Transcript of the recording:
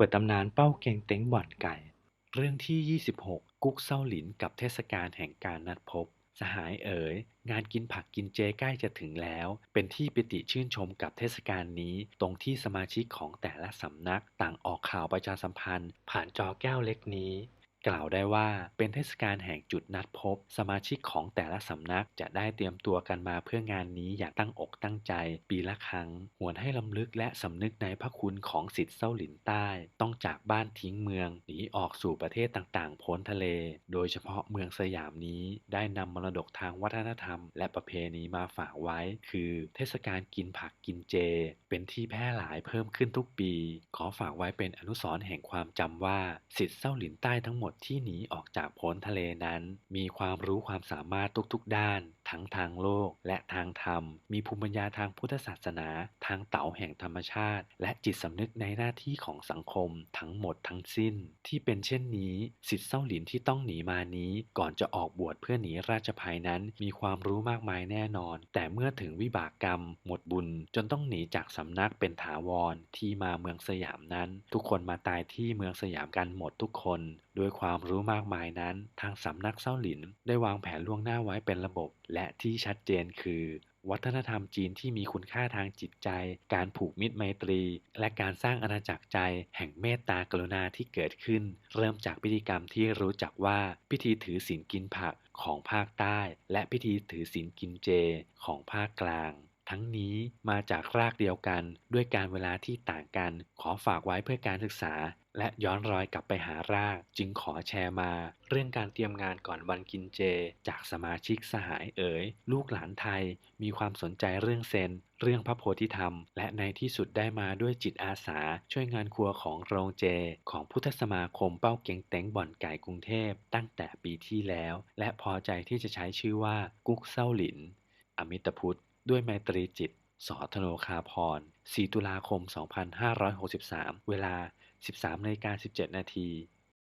เปิดตำนานเป้าเกงเต็งบ่อนไก่ เรื่องที่ 26 กุ๊กเซาหลินกับเทศกาลแห่งการนัดพบ สหายเอ๋ย งานกินผักกินเจใกล้จะถึงแล้ว เป็นที่ปิติชื่นชมกับเทศกาลนี้ ตรงที่สมาชิกของแต่ละสำนัก ต่างออกข่าวประชาสัมพันธ์ ผ่านจอแก้วเล็กนี้ กล่าวได้ว่าเป็นเทศกาลแห่งจุดนัดพบ สมาชิกของแต่ละสำนักจะได้เตรียมตัวกันมาเพื่องานนี้อย่างตั้งอกตั้งใจ ปีละครั้ง หวนให้ลำลึกและสำนึกในพระคุณของสิทธิ์เส้าหลินใต้ ต้องจากบ้านทิ้งเมืองหนีออกสู่ประเทศต่างๆพ้นทะเล โดยเฉพาะเมืองสยามนี้ได้นำมรดกทางวัฒนธรรม และประเพณีมาฝากไว้ คือเทศกาลกินผักกินเจ เป็นที่แพร่หลายเพิ่มขึ้นทุกปี ขอฝากไว้เป็นอนุสรณ์แห่งความจำว่าสิทธิ์เส้าหลินใต้ทั้งหมดที่หนีออกจากพ้นทะเลนั้น มีความรู้ความสามารถทุกๆด้าน ทั้งทางโลกและทางธรรม มีภูมิปัญญาทางพุทธศาสนา ทางเต๋าแห่งธรรมชาติ และจิตสำนึกในหน้าที่ของสังคม ทั้งหมดทั้งสิ้น ที่เป็นเช่นนี้สิทธิ์เส้าหลินที่ต้องหนีมานี้ ก่อนจะออกบวชเพื่อหนีราชภัยนั้น มีความรู้มากมายแน่นอน แต่เมื่อถึงวิบากกรรม หมดบุญ จนต้องหนีจากสำนักเป็นถาวรที่มาเมืองสยามนั้น ทุกคนมาตายที่เมืองสยามกันหมดทุกคนด้วยความรู้มากมายนั้น ทางสำนักเส้าหลิน ได้วางแผนล่วงหน้าไว้เป็นระบบ และที่ชัดเจนคือ วัฒนธรรมจีนที่มีคุณค่าทางจิตใจ การผูกมิตรไมตรี และการสร้างอาณาจักรใจ แห่งเมตตากรุณาที่เกิดขึ้น เริ่มจากพิธีกรรมที่รู้จักว่าพิธีถือศีลกินผักของภาคใต้ และพิธีถือศีลกินเจของภาคกลาง ทั้งนี้มาจากรากเดียวกันด้วยการเวลาที่ต่างกัน ขอฝากไว้เพื่อการศึกษา และย้อนรอยกลับไปหาราก จึงขอแชร์มา เรื่องการเตรียมงานก่อนวันกินเจ จากสมาชิกสหายเอ๋ย ลูกหลานไทย มีความสนใจเรื่องเซนเรื่องพระโพธิธรรม และในที่สุดได้มาด้วยจิตอาสา ช่วยงานครัวของโรงเจ ของพุทธสมาคมเป้าเก่งเต็งบ่อนไก่กรุงเทพ ตั้งแต่ปีที่แล้ว และพอใจที่จะใช้ชื่อว่ากุ๊กเส้าหลิน อมิตรพุทธ ด้วยไมตรีจิต สอธโนคาพร 4 ตุลาคม 2563 เวลา 13นาฬิกา17 นาที